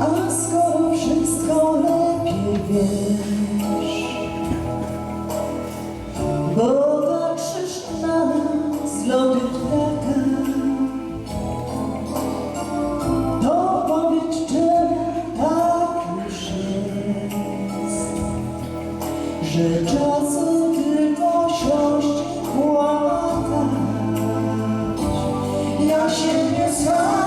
A skoro wszystko lepiej wiesz, 당신 인생.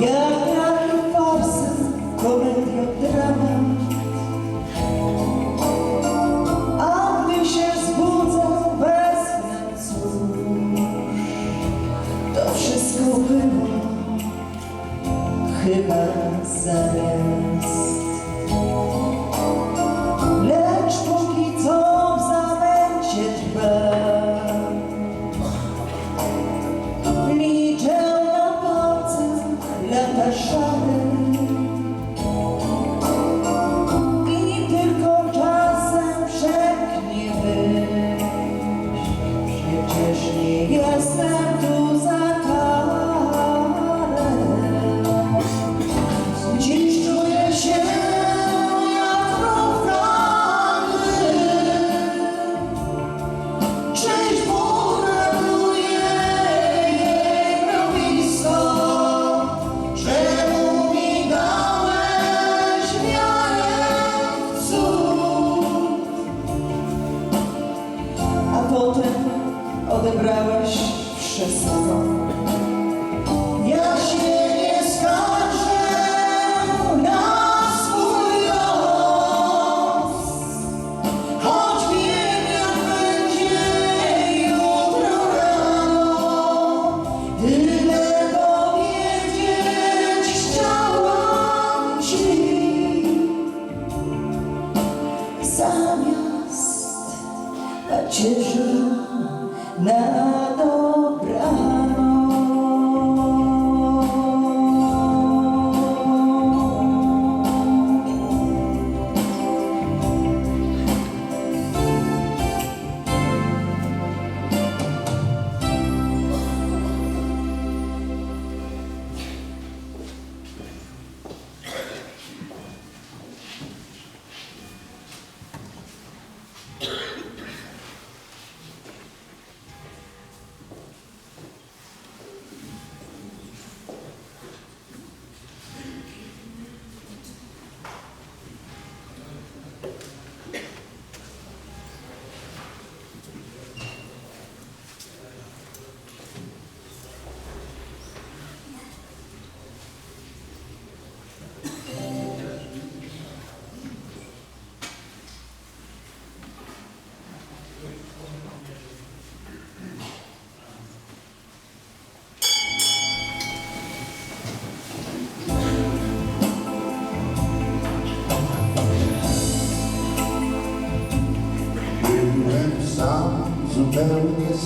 Yeah, I'm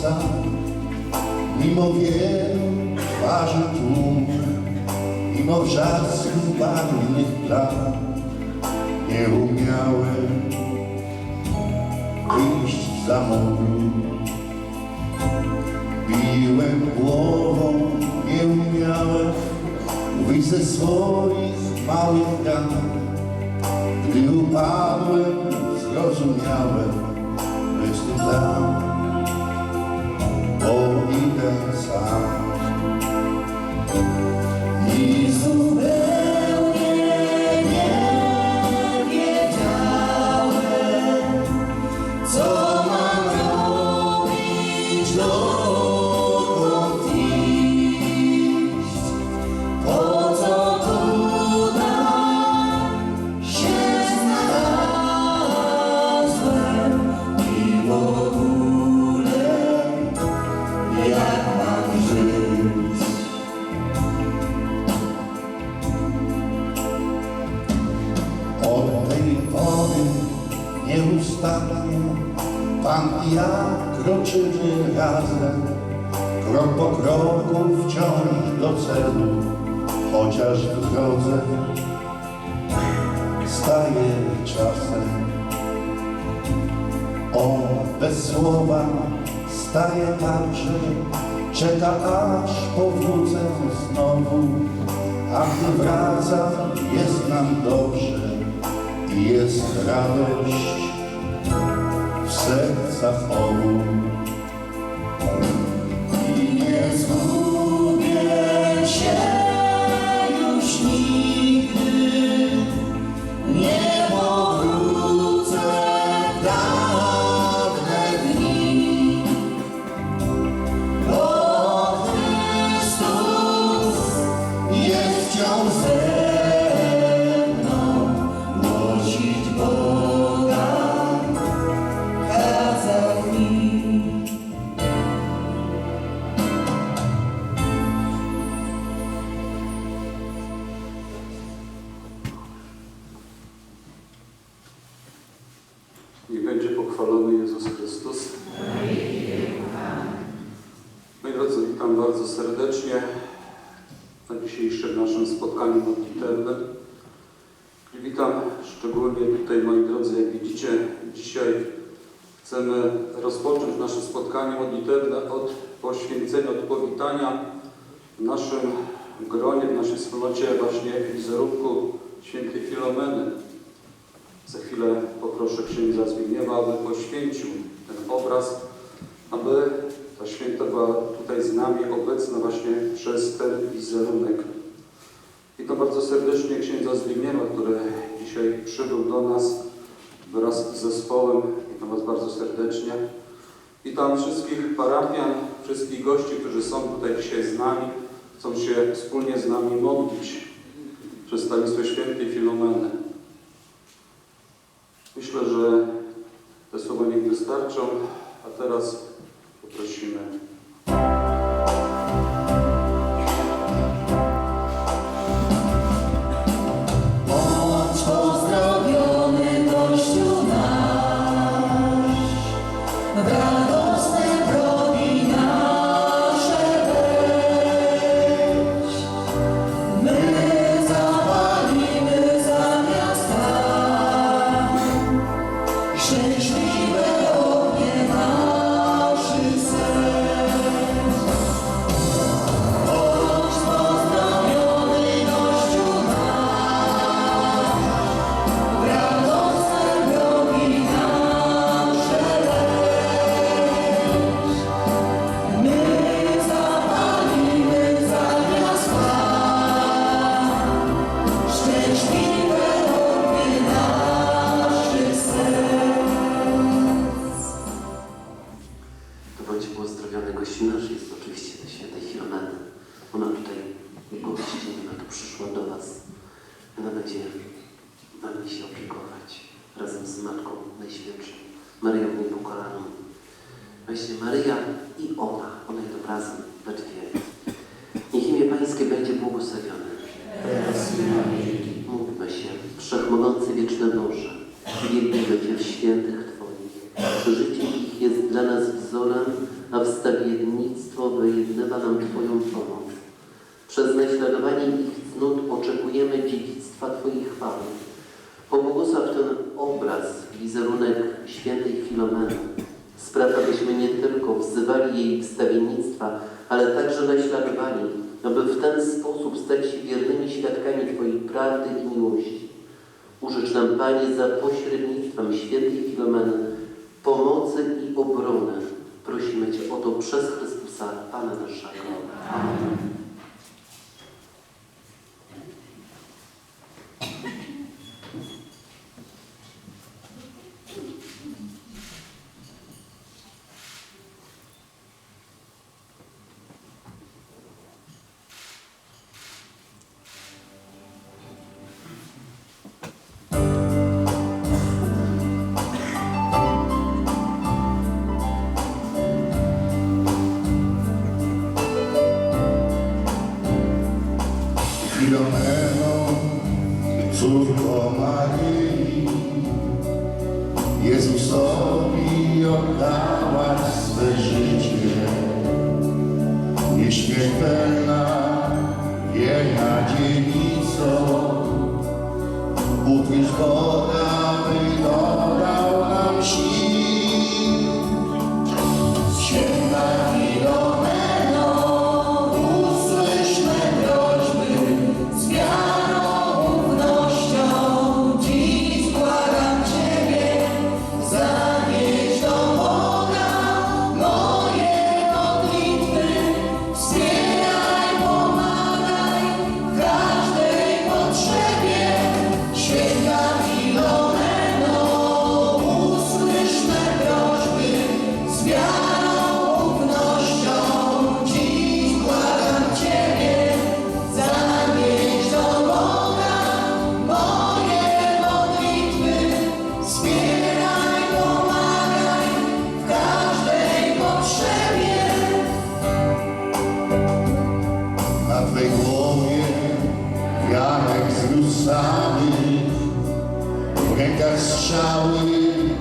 sam. Mimo wielu twarzy tłumu, mimo wrzasku barwnych plam, nie umiałem wyjść za muru. Biłem głową, nie umiałem wyjść ze swoich małych ran. Gdy upadłem, zrozumiałem, że jestem tam, sound. Kroczymy razem, krok po kroku wciąż do celu, chociaż w drodze staje czasem. On bez słowa staje także, czeka aż powrócę znowu, a gdy wracam jest nam dobrze i jest radość w sercach obu. Pochwalony Jezus Chrystus. Moi drodzy, witam bardzo serdecznie na dzisiejszym naszym spotkaniu modlitewnym. I witam szczególnie tutaj, moi drodzy, jak widzicie, dzisiaj chcemy rozpocząć nasze spotkanie modlitewne od poświęcenia, od powitania w naszym gronie, w naszej wspólnocie właśnie wizerunku świętej Filomeny. Za chwilę poproszę księdza Zbigniewa, aby poświęcił ten obraz, aby ta święta była tutaj z nami obecna właśnie przez ten wizerunek. Witam bardzo serdecznie księdza Zbigniewa, który dzisiaj przybył do nas wraz z zespołem. Witam Was bardzo serdecznie. Witam wszystkich parafian, wszystkich gości, którzy są tutaj dzisiaj z nami, chcą się wspólnie z nami modlić przez tajemnictwo świętej Filomeny. Myślę, że te słowa niech wystarczą, a teraz Wszechmogący Wieczny Boże, wielki Cię w świętych Twoich, Życie ich jest dla nas wzorem, a wstawiennictwo wyjednywa nam Twoją pomoc. Przez naśladowanie ich cnót oczekujemy dziedzictwa Twojej chwały. Pobłogosław ten obraz, wizerunek świętej Filomeny. Spraw, abyśmy nie tylko wzywali jej wstawiennictwa, ale także naśladowani, aby w ten sposób stać się wiernymi świadkami Twojej prawdy i miłości. Nam, Panie, za pośrednictwem świętej Filomeny pomocy i obrony. Prosimy Cię o to przez Chrystusa, Pana naszego. Amen. He's gone. Wianek z lusami, w rękach strzały,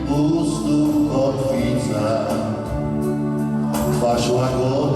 u stóp kotwica. Twarz łagodnie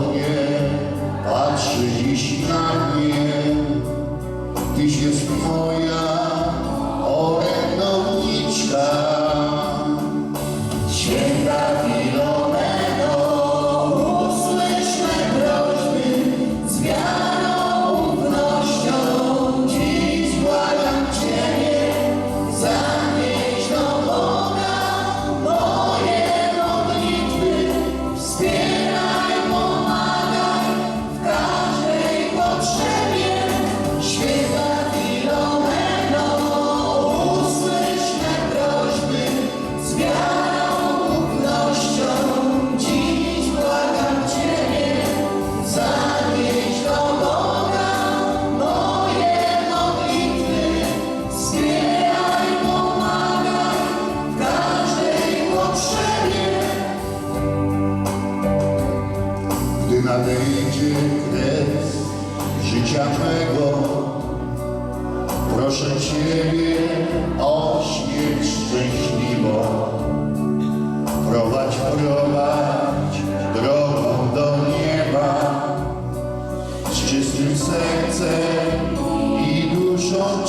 czystym sercem i duszą.